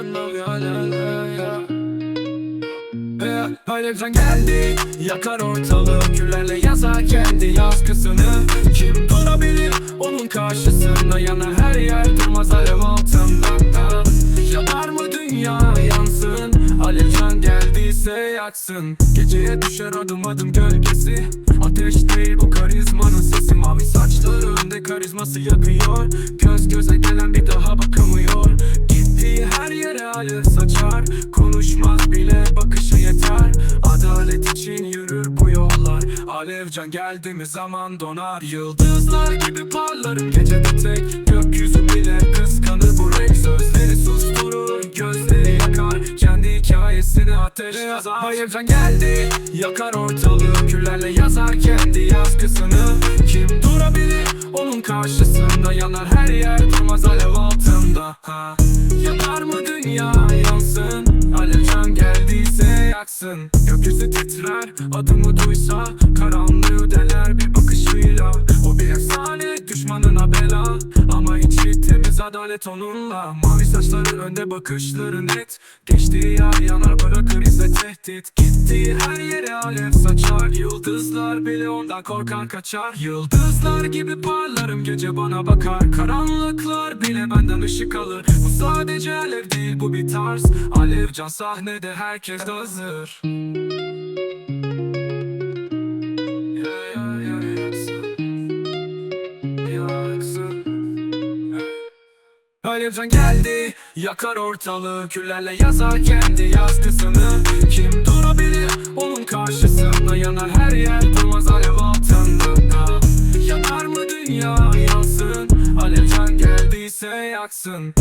mavi alev Alevcan geldi Yakar ortalığı küllerle yazar kendi yazgısını Kim durabilir onun karşısında Yanar her yer durmaz alev altında. Yanar mı dünya yansın? Alevcan geldiyse yaksın Geceye düşer adım adım gölgesi. Ateş değil bu karizmanın sesi. Mavi saçları önde karizması yakıyor. Göz Konuşmaz bile bakışı yeter. Adalet için yürür bu yollar. Alevcan geldi mi zaman donar. Yıldızlar gibi parlarım gecede tek. Gökyüzü bile kıskanır bu renk Sözleri. Susturur gözleri yakar. Kendi hikayesini ateşe yazar. Alevcan geldi yakar ortalığı. Küllerle yazar kendi yazgısını. Kim durabilir onun karşısında? Yanar her yer durmaz alev altında. Ha. Yanar mı dünya yaksın Gökyüzü titrer adımı duysa Karanlığı deler. Bir bakışıyla O bir efsane düşmanına bela. Ama içi temiz adalet onunla. Mavi saçları önde bakışları net. Geçtiği yer yanar bırakır izle tehdit. Gittiği her yere alev saçar. Yıldızlar bile ondan korkar kaçar. Yıldızlar gibi parlarım gece bana bakar. Karanlıklar bile benden ışık alır. Bu sadece alev değil bu bir tarz. Alev can sahnede herkes hazır Alevcan geldi Yakar ortalığı. Küllerle yazar kendi yazgısını. Kim durabilir onun karşısında Yanar her yer durmaz alev altında Yanar mı dünya? Yansın. Alevcan geldiyse yaksın